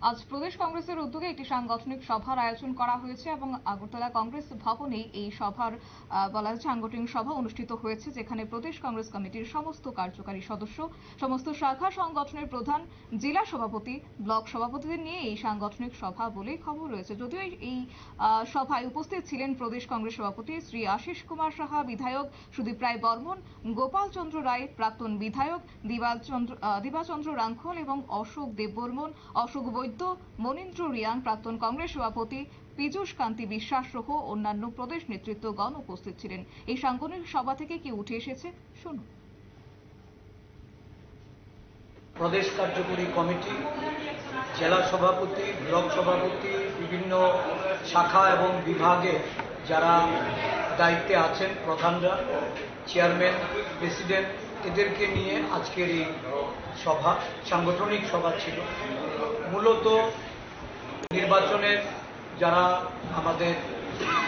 আজ প্রদেশ কংগ্রেসের উদ্যোগে একটি সাংগঠনিক সভার আয়োজন করা হয়েছে এবং আগরতলা কংগ্রেস ভবনেই এই সভার বলা হচ্ছে সাংগঠনিক সভা অনুষ্ঠিত হয়েছে, যেখানে প্রদেশ কংগ্রেস কমিটির সমস্ত কার্যকারী সদস্য, সমস্ত শাখা সংগঠনের প্রধান, জেলা সভাপতি, ব্লক সভাপতিদের নিয়ে এই সাংগঠনিক সভা বলে খবর রয়েছে। যদিও এই- সভায় উপস্থিত ছিলেন প্রদেশ কংগ্রেস সভাপতি শ্রী আশিস কুমার সাহা, বিধায়ক সুদীপ রায় বর্মন, গোপাল চন্দ্র রায়, প্রাক্তন বিধায়ক দিবাচন্দ্র দিবাচন্দ্র রাঙ্খল এবং অশোক দেববর্মন, অশোক বৈদ্য মনীন্দ্র রিয়াং, প্রাক্তন কংগ্রেস সভাপতি পীযূষ কান্তি বিশ্বাস সহ অন্যান্য প্রদেশ নেতৃত্বগণ উপস্থিত ছিলেন। এই সাংগঠনিক সভা থেকে কি উঠে এসেছে? শুনুন। প্রদেশ কার্যকরী কমিটি, জেলা সভাপতি, ব্লক সভাপতি, বিভিন্ন শাখা এবং বিভাগে যারা দায়িত্বে আছেন প্রধানরা, চেয়ারম্যান, প্রেসিডেন্ট, এদেরকে নিয়ে আজকের এই সভা, সাংগঠনিক সভা ছিল। মূলত নির্বাচনের যারা আমাদের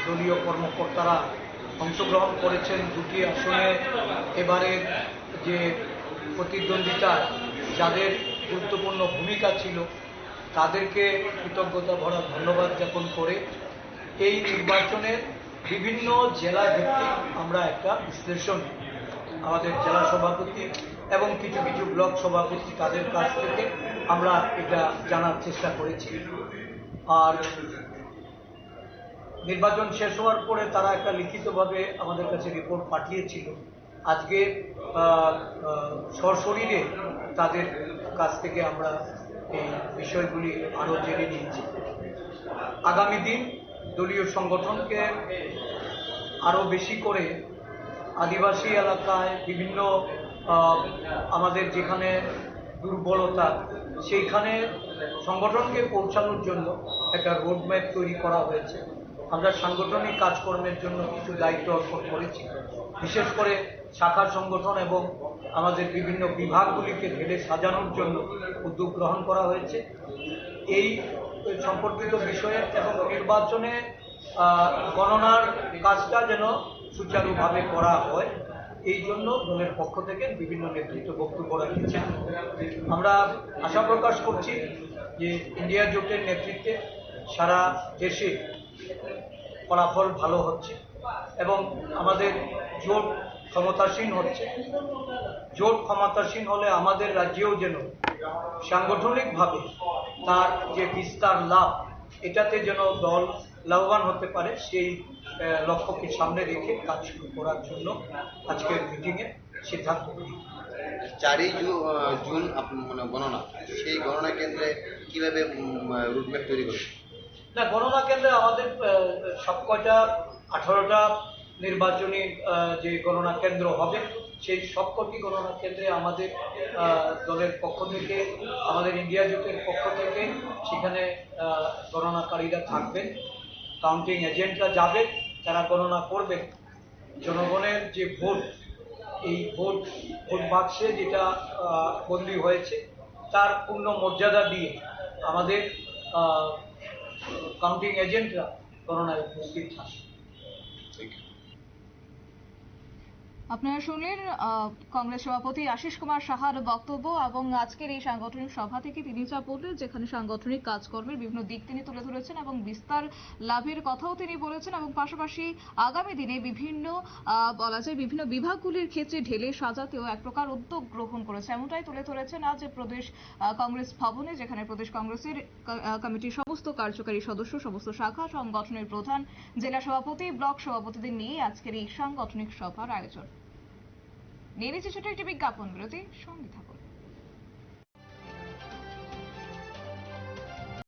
দলীয় কর্মকর্তারা অংশগ্রহণ করেছেন দুটি আসনে এবারে যে প্রতিদ্বন্দ্বিতা, যাদের গুরুত্বপূর্ণ ভূমিকা ছিল, তাদেরকে কৃতজ্ঞতা ভরা ধন্যবাদ জ্ঞাপন করে এই নির্বাচনের বিভিন্ন জেলা ভিত্তিক আমরা একটা বিশ্লেষণ আমাদের জেলা সভাপতি এবং কিছু কিছু ব্লক সভাপতি তাদের কাছ থেকে আমরা এটা জানার চেষ্টা করেছি। আর নির্বাচন শেষ হওয়ার পরে তারা একটা লিখিতভাবে আমাদের কাছে রিপোর্ট পাঠিয়েছিল। আজকে সশরীরে তাদের কাছ থেকে আমরা এই বিষয়গুলি আরও জেনে নিয়েছি। আগামী দিন দলীয় সংগঠনকে আরও বেশি করে আদিবাসী এলাকায় বিভিন্ন আমাদের যেখানে দুর্বলতা, সেইখানে সংগঠনকে পৌঁছানোর জন্য একটা রোডম্যাপ তৈরি করা হয়েছে। আমরা সাংগঠনিক কাজকর্মের জন্য কিছু দায়িত্ব অর্পণ করেছি। বিশেষ করে শাখা সংগঠন এবং আমাদের বিভিন্ন বিভাগগুলিকে ঢেলে সাজানোর জন্য উদ্যোগ গ্রহণ করা হয়েছে। এই সম্পর্কিত বিষয়ে এবং নির্বাচনে গণনার কাজটা যেন সুচারুভাবে করা হয়, এই জন্য দলের পক্ষ থেকে বিভিন্ন নেতৃত্ব বক্তব্য রাখিয়েছেন আমরা আশা প্রকাশ করছি যে ইন্ডিয়া জোটের নেতৃত্বে সারা দেশে ফলাফল ভালো হচ্ছে এবং আমাদের জোট ক্ষমতাসীন হচ্ছে। জোট ক্ষমতাসীন হলে আমাদের রাজ্যেও যেন সাংগঠনিকভাবে তার যে বিস্তার লাভ, এটাতে যেন দল লাভবান হতে পারে, সেই লক্ষ্যকে সামনে রেখে কাজ শুরু করার জন্য আজকের মিটিংয়ে সিদ্ধান্ত চারই জুন মানে গণনা, সেই গণনা কেন্দ্রে কীভাবে রুটম্যাপ তৈরি করবে না, গণনা কেন্দ্রে আমাদের সব কয়টা আঠারোটা নির্বাচনী যে গণনা কেন্দ্র হবে, সেই সবকটি গণনা কেন্দ্রে আমাদের দলের পক্ষ থেকে, আমাদের ইন্ডিয়া জোটের পক্ষ থেকে সেখানে গণনাকারীরা থাকবেন। কাউন্টিং এজেন্টরা যাবেন, তারা গণনা করবেন। জনগণের যে ভোট, এই ভোট ভোট বাক্সে যেটা বন্দী হয়েছে, তার পূর্ণ মর্যাদা দিয়ে আমাদের কাউন্টিং এজেন্টরা গণনায় উপস্থিত থাকে আপনারা শুনলেন কংগ্রেস সভাপতি আশিস কুমার সাহার বক্তব্য এবং আজকের এই সাংগঠনিক সভা থেকে তিনি যা বললেন, যেখানে সাংগঠনিক কাজকর্মের বিভিন্ন দিক তিনি তুলে ধরেছেন এবং বিস্তার লাভের কথাও তিনি বলেছেন এবং পাশাপাশি আগামী দিনে বিভিন্ন বলা যায় বিভিন্ন বিভাগগুলির ক্ষেত্রে ঢেলে সাজাতেও এক প্রকার উদ্যোগ গ্রহণ করেছে। এমনটাই তুলে ধরেছেন আজ প্রদেশ কংগ্রেস ভবনে, যেখানে প্রদেশ কংগ্রেসের কমিটির সমস্ত কার্যকারী সদস্য, সমস্ত শাখা, সংগঠনের প্রধান, জেলা সভাপতি, ব্লক সভাপতিদের নিয়ে আজকের এই সাংগঠনিক সভার আয়োজন। নিয়ে ছোট একটি বিজ্ঞাপন বিরতি সঙ্গে থাকুন।